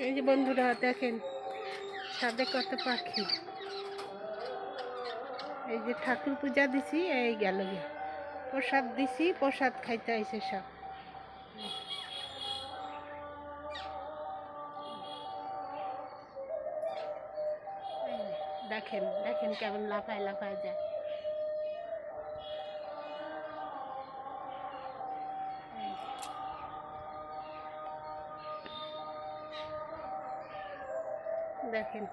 এই যে বন্ধুরা, দেখেন সাদে কত পাখি। এই যে ঠাকুর পূজা দিছি, এই গেল গিয়া প্রসাদ দিছি, প্রসাদ খাইতে আইছে সব। দেখেন দেখেন কেমন লাফায় লাফায় যায়। দেখেন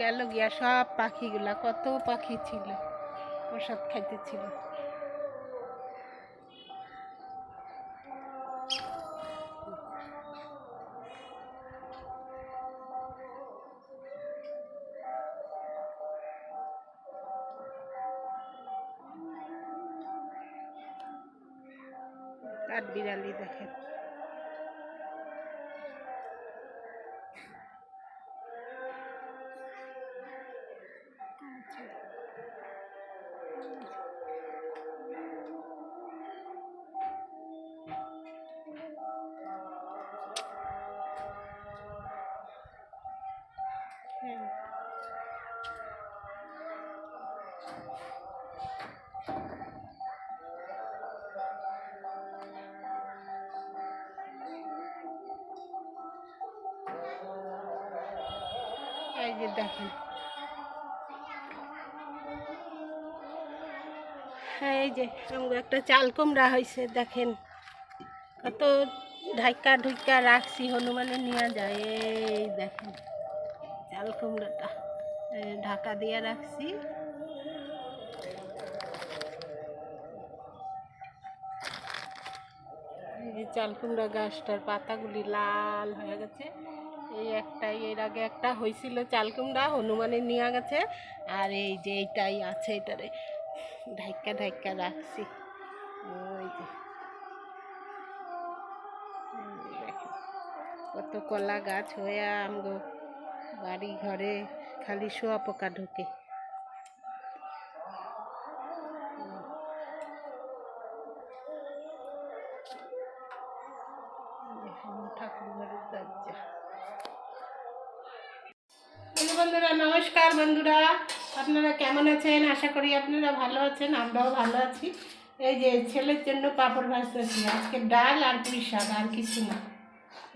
গেল গিয়া সব পাখিগুলা কত পাখি ছিল প্রসাদ খাইতেছিল। যে দেখেন। হ্যাঁ এই যে একটা চাল কুমড়া হয়েছে, দেখেন। কত ঢাকা ঢুকা রাখছি, হনুমানে নিয়ে যায়। এই দেখেন, চাল কুমড়াটা ঢাকা দিয়ে রাখছি। চাল কুমড়া গাছটার পাতাগুলি লাল হয়ে গেছে। এই একটাই, এর আগে একটা হয়েছিল চাল কুমড়া হনুমানে নিয়ে গেছে। আর এই যে এইটাই আছে এটারে। ঢাইকা ঢাইকা রাখছি। ওই যে। কত কলা গাছ হয়ে আমগো বাড়ি ঘরে খালি শোয়া পোকা ঢুকে। ঠাকুর ঘরের দরজা। বন্ধুরা, নমস্কার বন্ধুরা। আপনারা কেমন আছেন? আশা করি আপনারা ভালো আছেন, আমরাও ভালো আছি। এই যে ছেলের জন্য পাঁপড় ভাজতেছি, আজকে ডাল আর পুঁই শাক, আর কিছু না।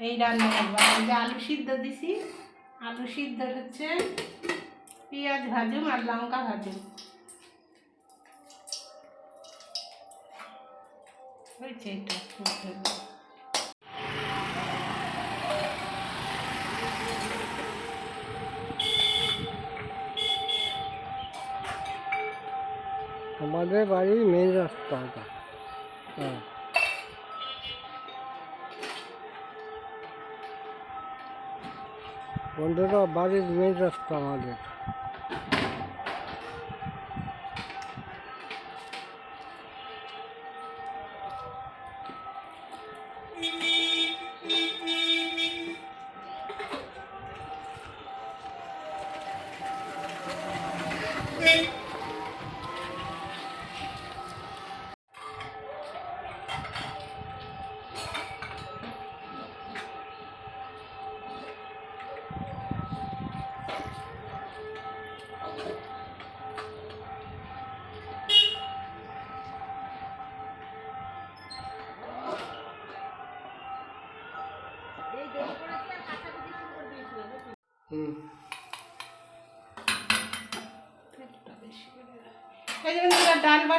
এই রান্না করব। এই যে আলু সিদ্ধ দিছি, আলু সিদ্ধ হচ্ছে পেঁয়াজ ভাজুম আর লঙ্কা ভাজুম। হয়েছে এটা আমাদের বাড়ির মেন রাস্তা ওটা। হ্যাঁ। বন্ধুরা বাড়ির মেন রাস্তা আমাদের।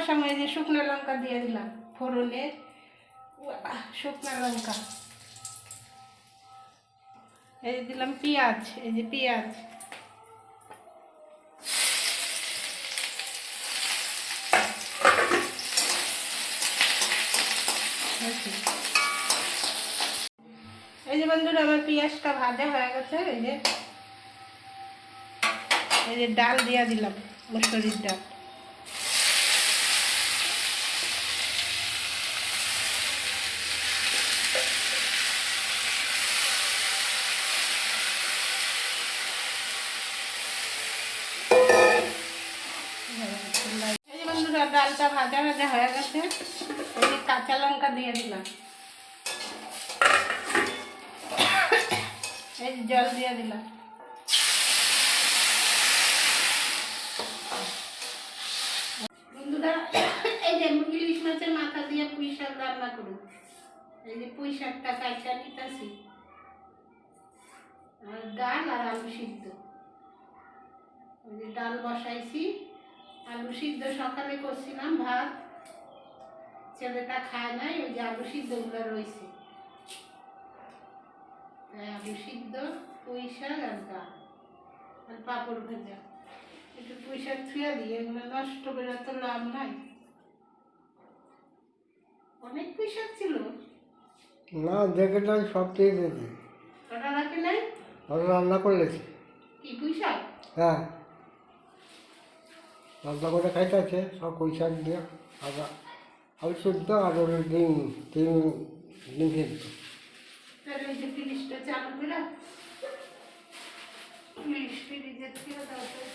বসাম এই যে শুকনো লঙ্কা দিয়ে দিলাম, ফোড়নে। শুকনো লঙ্কা। এই যে দিলাম পেঁয়াজ, এই যে পেঁয়াজ। এই যে বন্ধুরা, আমার পেঁয়াজটা ভাজা হয়ে গেছে, এই যে। এই যে ডাল দিয়া দিলাম, মসুরির ডাল এই যে বন্ধুরা বন্ধুরা ডালটা ভাজা ভাজা হয়ে গেছে এই যে কাঁচা লঙ্কা দিয়ে দিলাম। এই জল দিয়ে দিলাম। বন্ধুরা এই যে ইলিশ মাছের মাথা দিয়ে পুঁই শাক রান্না করুন। এই যে পুঁই শাকটা নিতেছি। আর ডাল আর আলু সিদ্ধ। ওই ডাল বসাইছি। আলু সিদ্ধ সকালে করছিলাম ভাত। ছেলেটা খায় নাই ওই যে আলু সিদ্ধগুলো রয়েছে। আলু সিদ্ধ পুঁই শাক আর ডাল। আর পাঁপড় ভাজা। একটু পুঁই শাক ছুঁয়ে এগুলো নষ্ট করে তো লাভ নাই। অনেক পুঁই শাক ছিল। না দেখেটাই সব দিয়ে দিয়েছি ওটা রাখে নাই? ওরা রান্না করলেছি কি পুঁই শাক? হ্যাঁ। রান্না করে খাইতেছে সব পুঁই শাক দিয়ে আদা আলু শুদ্ধ ওর ডিম ডিম ডিম তারপরে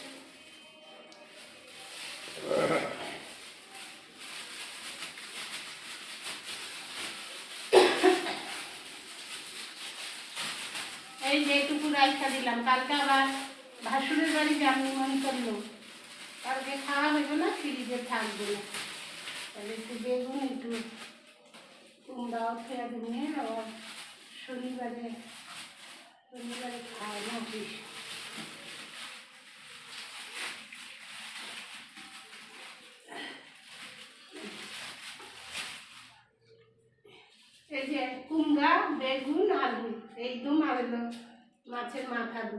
এই যে রাইখা দিলাম, কালকে আবার ভাসুরের বাড়ি যান করল। কালকে খাওয়া হইব না ফ্রিজে থাকবে না। তাহলে একটু বেগুন, একটু কুমড়াও খেয়ে দিনে, আবার শনিবারে শনিবারে খায় না বেশি। এই যে কুমড়া, বেগুন, আলু, এই দুম আর মাছের মাথা দু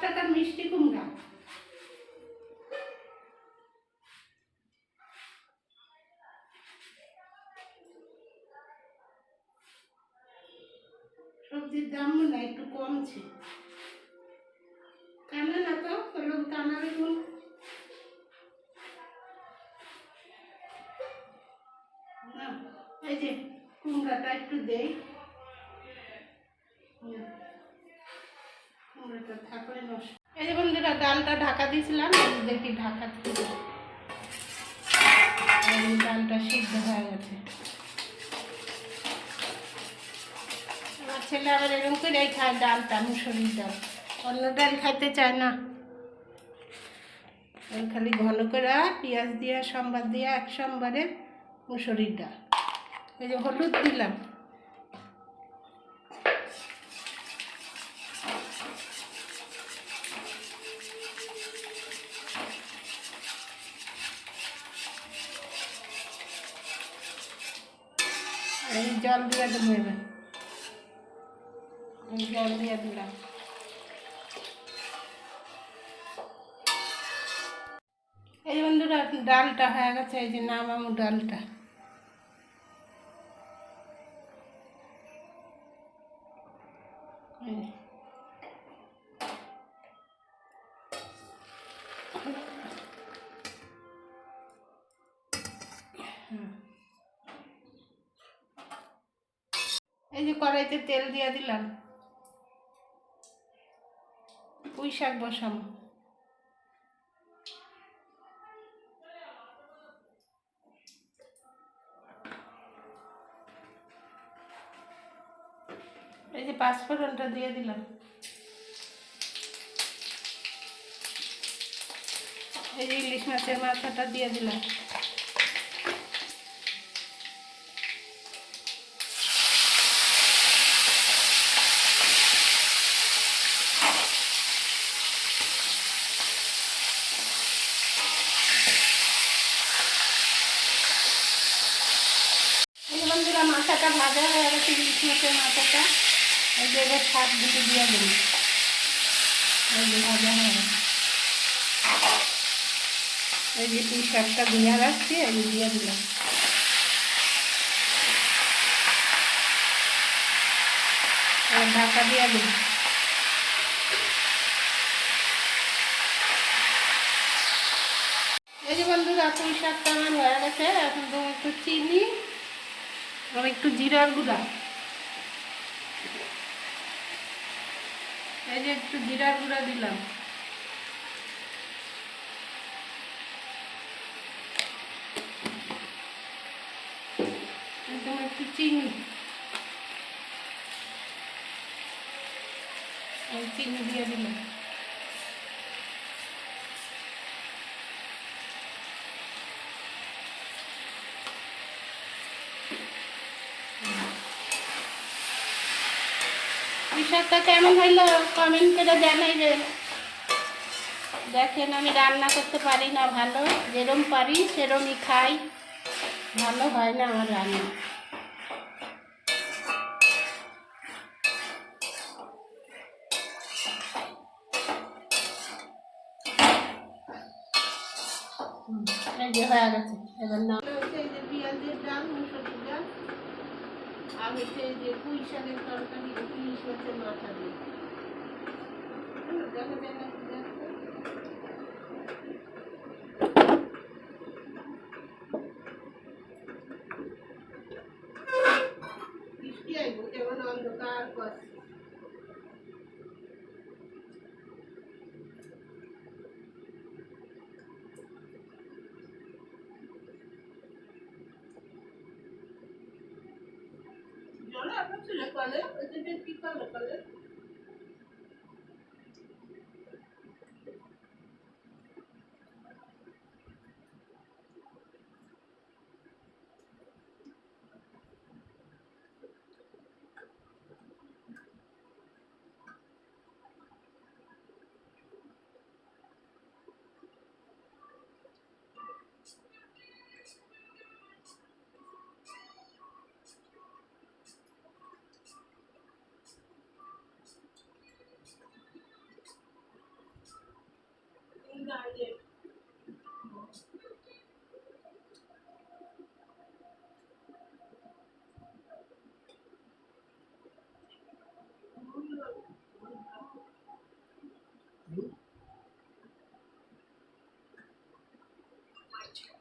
টাকার মিষ্টি কুমড়া সবজির দাম না একটু কমছে কানা না তো? হলুদ কানা? না, এই যে কুমড়াটা একটু দেই হুম। কুমড়াটা থাকলে নষ্ট এই যে বন্ধুরা ডালটা ঢাকা দিয়েছিলাম দেখি ঢাকা ডালটা সিদ্ধ হয়ে গেছে। আমার ছেলে আবার এরকম করেই খায় ডালটা, মুসুরির ডাল। অন্য ডাল খাইতে চায় না। খালি ঘন করে পেঁয়াজ দিয়া সম্বার দিয়া এক সম্বারে মুসুরির ডাল। এই যে হলুদ দিলাম এই জল দিয়ে দেবো এবার জল দিয়ে দিলাম এই বন্ধুরা ডালটা হয়ে গেছে এই যে নামামু ডালটা এই যে কড়াইতে তেল দিয়ে দিলাম। পুঁই শাক বসাবো এই যে পাঁচফোড়নটা দিয়ে দিলাম। এই যে ইলিশ মাছের মাথাটা দিয়ে দিলাম এই যে বন্ধুরা মাথা মাথাটা ভাজা হয়ে গেছে ইলিশ মাছের মাথাটা এই যে শাক দুটো দিয়ে যে ভাজা হয়ে এই যে পুঁই শাকটা দিয়ে রাখছি, এই দিয়ে দিলাম। ঢাকা দিয়ে দিন এই যে বন্ধুরা, পুঁই শাকটা আমার হয়ে গেছে। এখন দেবো একটু চিনি। আর একটু জিরার গুঁড়া। এই যে একটু জিরার গুঁড়া দিলাম। একদম একটু চিনি। চিনি দিয়ে দিলাম। বিষয়টা কেমন হইল? কমেন্ট করে জানাইবেন দেখেন, আমি রান্না করতে পারি না ভালো। যেরম পারি, সেরমই খাই। ভালো হয় না আমার রান্না। হয়ে গেছে। এবার না এই যে পেঁয়াজের ডাল মুসুরির ডাল আর হচ্ছে যে পুঁই শাকের তরকারি ইলিশ মাছের মাথা দিয়ে দেখা যায় না? বৃষ্টি আইব, কেমন অন্ধকার করছে জলে আপনার ছেলে কলে ওইটা কি করল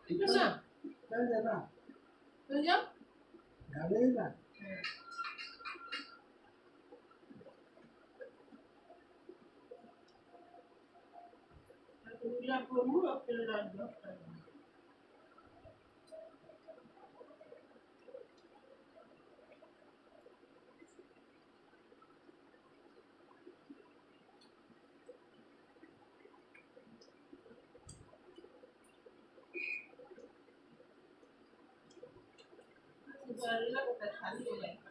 না তুই যাও পূজা করব আপনার রান্না খালি হয়ে যায়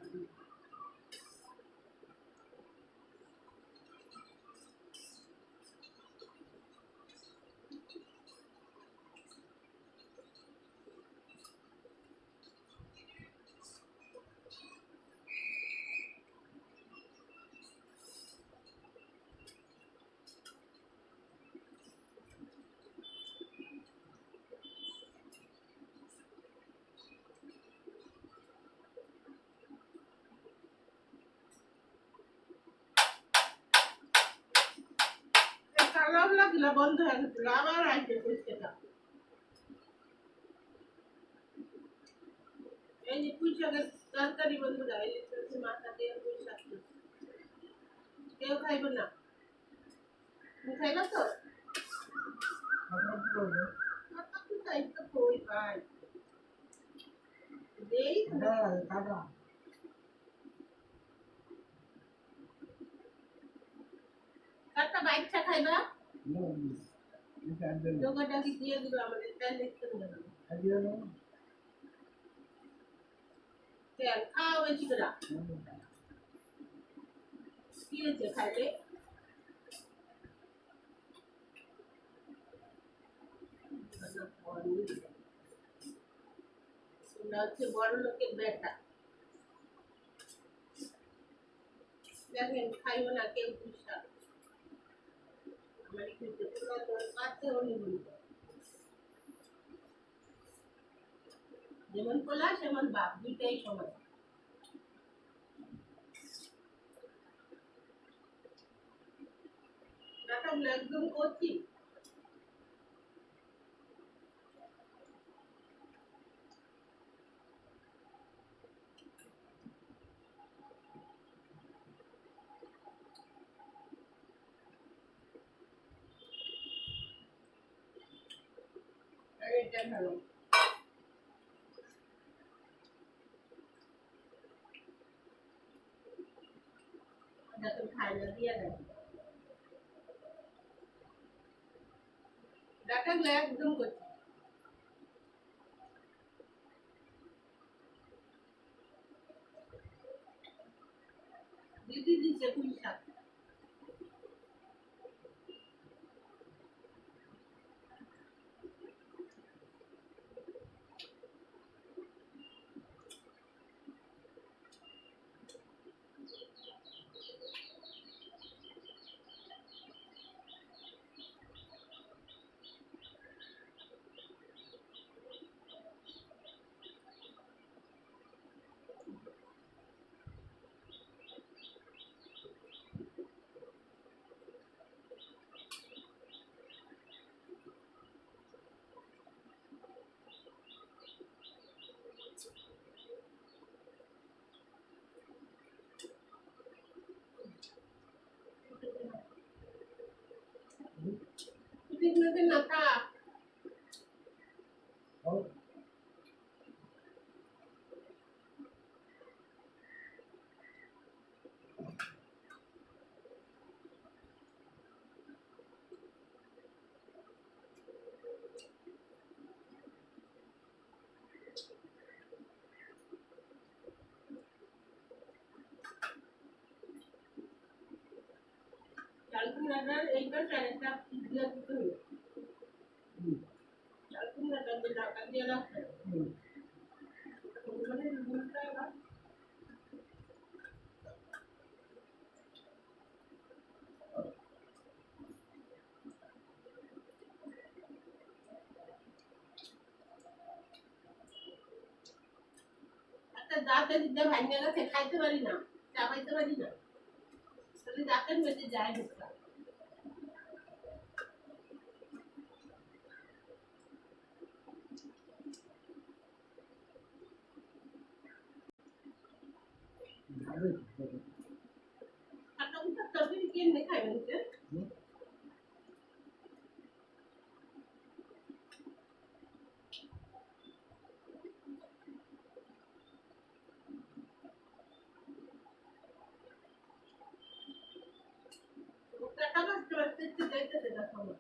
কালার লাগল বন্ধ হয়ে গেছিল আবার আসবে পরিষ্কার এই যে পুঁই শাকের তরকারি বন্ধুরা এই যে মাথা দিয়ে পুঁই শাক কেউ খাইব না? খাইবা তো? মাথা No, this, this angle. No, but I think here the grammar is then it's the grammar. And you know? Yeah, how would you do that? Here is your carpet. So now the bottom look at better. দেখেন খাইও না কেউ দুষ্টা যেমন পোলা সেমন বাপ দুইটাই নাটকগুলো একদম করছি দেয় ডাটাগুলো একদম দিদি দিচ্ছে পুঁই শাক পিকনিকের না খা চাল কুমড়াটার এইবার চারেকটা দিয়ে দিতে হবে চাল কুমড়াটা যে ঢাকা দিয়ে রাখতে হবে। মানে দুধটা এবার একটা দাঁতে দিতে ভাঙে গেছে খাইতে পারি না চাবাইতে পারি না দাঁতের মধ্যে যায় ঢুকটা খাটা উঠা তরকারি কেমনে খাইবেন স্যার টাকা বাঁচতে বাঁচতে একটু যাইতেছে না সময়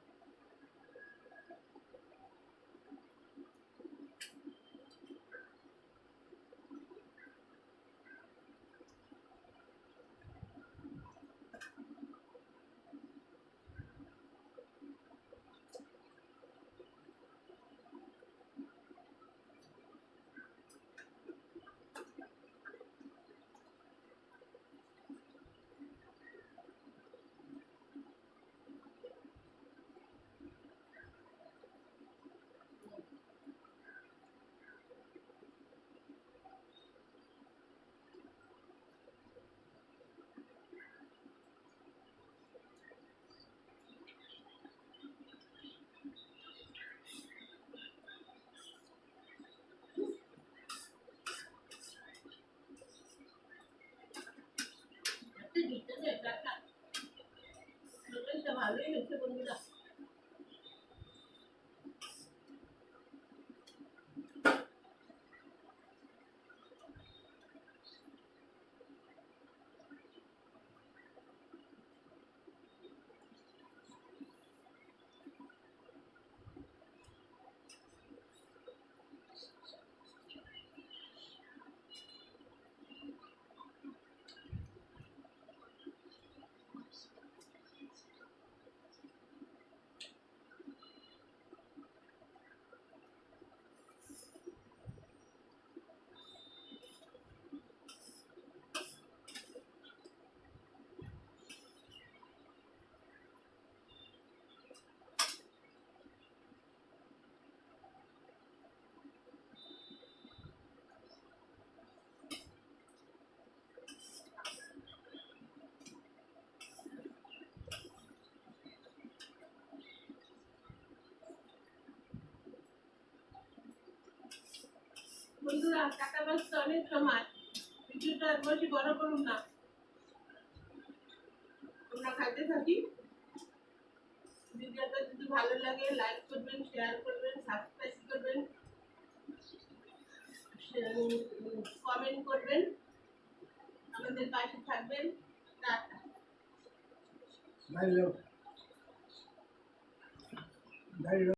একটা বন্ধুরা, টাকা বাঁচতে অনেক সময়। ভিডিওটা আর বড় করুন না। আমরা খাইতে থাকি। ভিডিওটা যদি ভালো লাগে লাইক করবেন শেয়ার করবেন সাবস্ক্রাইব করবেন কমেন্ট করবেন। আমাদের পাশে থাকবেন। টাটা।